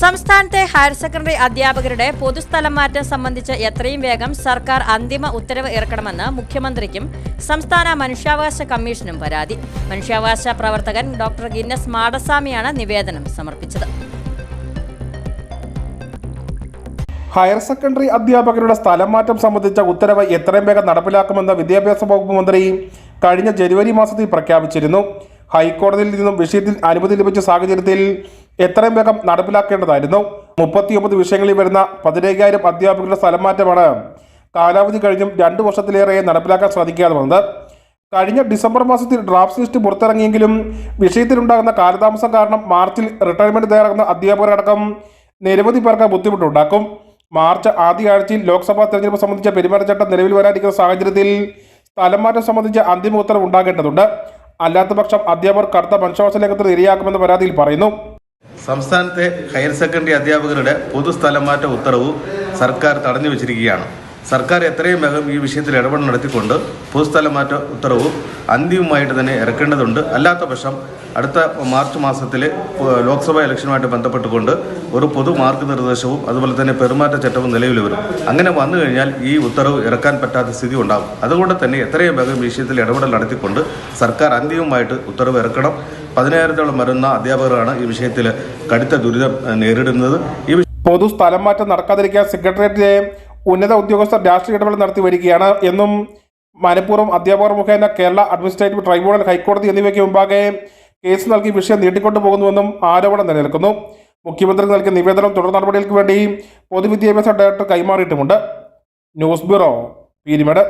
സംസ്ഥാനത്തെ higher secondary അധ്യാപകരുടെ പൊതുസ്ഥലം മാറ്റം സംബന്ധിച്ച് എത്രയും വേഗം സർക്കാർ അന്തിമ ഉത്തരവ് ഇറക്കണമെന്ന് മുഖ്യമന്ത്രിക്കും സംസ്ഥാന മനുഷ്യാവകാശ കമ്മീഷനും പരാതി. മനുഷ്യാവകാശ പ്രവർത്തകൻ ഡോക്ടർ ഗിന്നസ് മാടസ്വാമിയാണ് നിവേദനം സമർപ്പിച്ചത്. ഹയർ സെക്കൻഡറി അധ്യാപകരുടെ സ്ഥലം മാറ്റം സംബന്ധിച്ച ഉത്തരവ് എത്രയും വേഗം നടപ്പിലാക്കുമെന്ന് വിദ്യാഭ്യാസ വകുപ്പ് മന്ത്രി കഴിഞ്ഞ ജനുവരി മാസത്തിൽ പ്രഖ്യാപിച്ചിരുന്നു. ഹൈക്കോടതിയിൽ നിന്നും വിഷയത്തിൽ അനുമതി ലഭിച്ച സാഹചര്യത്തിൽ എത്രയും വേഗം നടപ്പിലാക്കേണ്ടതായിരുന്നു. മുപ്പത്തിയൊമ്പത് വിഷയങ്ങളിൽ വരുന്ന പതിനയ്യായിരം അധ്യാപകരുടെ സ്ഥലമാറ്റമാണ് കാലാവധി കഴിഞ്ഞും രണ്ടു വർഷത്തിലേറെ നടപ്പിലാക്കാൻ സാധിക്കാതെ വന്നത്. കഴിഞ്ഞ ഡിസംബർ മാസത്തിൽ ഡ്രാഫ്റ്റ് ലിസ്റ്റ് പുറത്തിറങ്ങിയെങ്കിലും വിഷയത്തിലുണ്ടാകുന്ന കാലതാമസം കാരണം മാർച്ചിൽ റിട്ടയർമെന്റ് തയ്യാറാക്കുന്ന അധ്യാപകരടക്കം നിരവധി പേർക്ക് ബുദ്ധിമുട്ടുണ്ടാക്കും. മാർച്ച് ആദ്യ ആഴ്ചയിൽ ലോക്സഭാ തെരഞ്ഞെടുപ്പ് സംബന്ധിച്ച പെരുമാറ്റച്ചട്ടം നിലവിൽ വരാനിരിക്കുന്ന സാഹചര്യത്തിൽ സ്ഥലം മാറ്റം സംബന്ധിച്ച അന്തിമ ഉത്തരവ് ഉണ്ടാകേണ്ടതുണ്ട്. അല്ലാത്ത പക്ഷം അധ്യാപകർ കടുത്ത മനുഷ്യാവകാശ ലേഖത്തിൽ ഇരയാക്കുമെന്ന് പരാതിയിൽ പറയുന്നു. സംസ്ഥാനത്തെ ഹയർ സെക്കൻഡറി അധ്യാപകരുടെ പൊതുസ്ഥലം മാറ്റ ഉത്തരവ് സർക്കാർ തടഞ്ഞു വെച്ചിരിക്കുകയാണ്. സർക്കാർ എത്രയും വേഗം ഈ വിഷയത്തിൽ ഇടപെടൽ നടത്തിക്കൊണ്ട് പൊതുസ്ഥലം മാറ്റ ഉത്തരവ് അന്തിമമായിട്ട് തന്നെ ഇറക്കേണ്ടതുണ്ട്. അല്ലാത്ത പക്ഷം അടുത്ത മാർച്ച് മാസത്തിൽ ലോക്സഭാ ഇലക്ഷനുമായിട്ട് ബന്ധപ്പെട്ടുകൊണ്ട് ഒരു പൊതു മാർഗനിർദ്ദേശവും അതുപോലെ തന്നെ പെരുമാറ്റച്ചട്ടവും നിലവിൽ വരും. അങ്ങനെ വന്നു കഴിഞ്ഞാൽ ഈ ഉത്തരവ് ഇറക്കാൻ പറ്റാത്ത സ്ഥിതി ഉണ്ടാകും അതുകൊണ്ട് തന്നെ എത്രയും വേഗം വിഷയത്തിൽ ഇടപെടൽ നടത്തിക്കൊണ്ട് സർക്കാർ അന്തിമമായിട്ട് ഉത്തരവ് ഇറക്കണം. പതിനായിരത്തോളം വരുന്ന അധ്യാപകരാണ് ഈ വിഷയത്തിൽ കടുത്ത ദുരിതം നേരിടുന്നത്. ഈ പൊതു സ്ഥലം മാറ്റം നടക്കാതിരിക്കാൻ സെക്രട്ടേറിയറ്റിലെ ഉന്നത ഉദ്യോഗസ്ഥർ രാഷ്ട്രീയ ഇടപെടൽ നടത്തി വരികയാണ്. എന്നും മനഃപൂർവം അധ്യാപകർ മുഖേന കേരള അഡ്മിനിസ്ട്രേറ്റീവ് ട്രൈബ്യൂണൽ ഹൈക്കോടതി എന്നിവയ്ക്ക് മുമ്പാകെ കേസ് നൽകി വിഷയം നീട്ടിക്കൊണ്ടു പോകുന്നുവെന്നും ആരോപണം നിലനിൽക്കുന്നു. മുഖ്യമന്ത്രി നൽകിയ നിവേദനം തുടർ നടപടികൾക്ക് വേണ്ടി പൊതുവിദ്യാഭ്യാസ ഡയറക്ടർ കൈമാറിയിട്ടുമുണ്ട്. News bureau Peermade.